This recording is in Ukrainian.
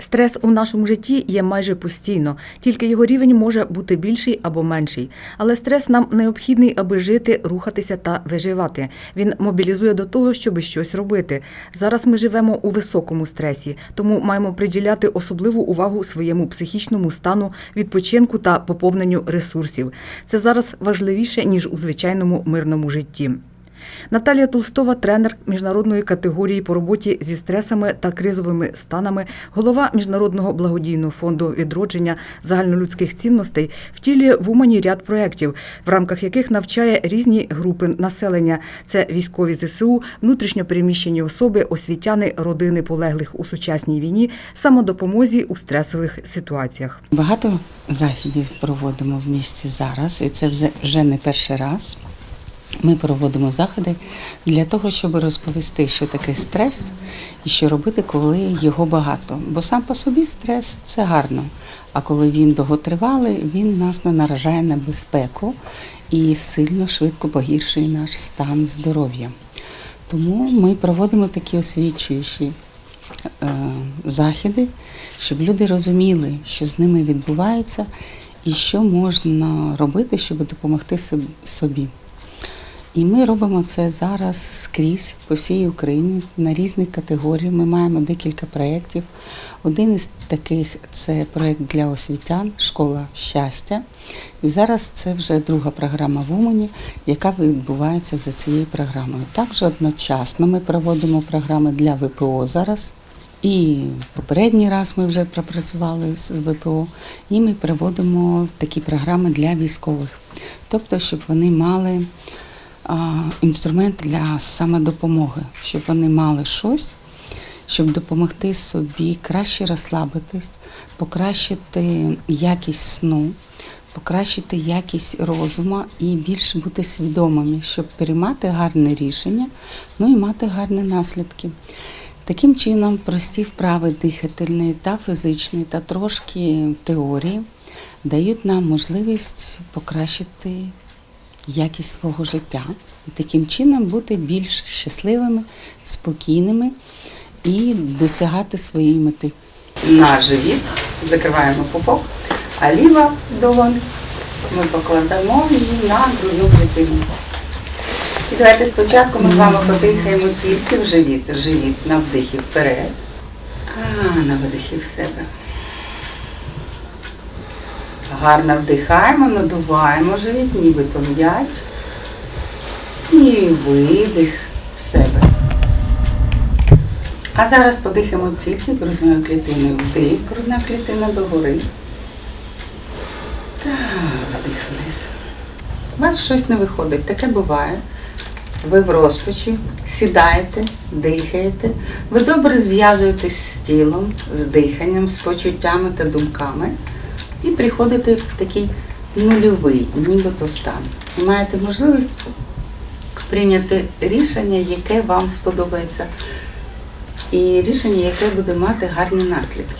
Стрес у нашому житті є майже постійно, тільки його рівень може бути більший або менший. Але стрес нам необхідний, аби жити, рухатися та виживати. Він мобілізує до того, щоб щось робити. Зараз ми живемо у високому стресі, тому маємо приділяти особливу увагу своєму психічному стану, відпочинку та поповненню ресурсів. Це зараз важливіше ніж у звичайному мирному житті. Наталія Толстова, тренер міжнародної категорії по роботі зі стресами та кризовими станами, голова міжнародного благодійного фонду відродження загальнолюдських цінностей, втілює в Умані ряд проєктів, в рамках яких навчає різні групи населення: це військові ЗСУ, внутрішньопереміщені особи, освітяни, родини полеглих у сучасній війні, самодопомозі у стресових ситуаціях. Багато заходів проводимо в місті зараз, і це вже не перший раз. Ми проводимо заходи для того, щоб розповісти, що таке стрес і що робити, коли його багато. Бо сам по собі стрес це гарно. А коли він довготривалий, він нас не наражає на безпеку і сильно швидко погіршує наш стан здоров'я. Тому ми проводимо такі освічуючі е, заходи, щоб люди розуміли, що з ними відбувається, і що можна робити, щоб допомогти собі. І ми робимо це зараз скрізь по всій Україні на різні категорії. Ми маємо декілька проєктів. Один із таких це проєкт для освітян, школа щастя. І зараз це вже друга програма в Умані, яка відбувається за цією програмою. Також одночасно ми проводимо програми для ВПО зараз. І попередній раз ми вже пропрацювали з ВПО, і ми проводимо такі програми для військових, тобто, щоб вони мали інструмент для самодопомоги, щоб вони мали щось, щоб допомогти собі краще розслабитись, покращити якість сну, покращити якість розуму і більш бути свідомими, щоб приймати гарне рішення, ну і мати гарні наслідки. Таким чином, прості вправи дихательні та фізичні, та трошки теорії дають нам можливість покращити якість свого життя і таким чином бути більш щасливими, спокійними і досягати своєї мети. На живіт закриваємо пупок, а ліва долонь ми покладемо її на грудну клітину. І давайте спочатку ми з вами подихаємо тільки в живіт. Живіт на вдихі вперед, а на видихі в себе. Гарно вдихаємо, надуваємо живіт, нібито м'яч. І видих в себе. А зараз подихаємо тільки грудною клітиною. Вдих, грудна клітина догори. Так, видих вниз. У вас щось не виходить, таке буває. Ви в розпачі, сідаєте, дихаєте. Ви добре зв'язуєтесь з тілом, з диханням, з почуттями та думками і приходите в такий нульовий, нібито стан. І маєте можливість прийняти рішення, яке вам сподобається, і рішення, яке буде мати гарні наслідки.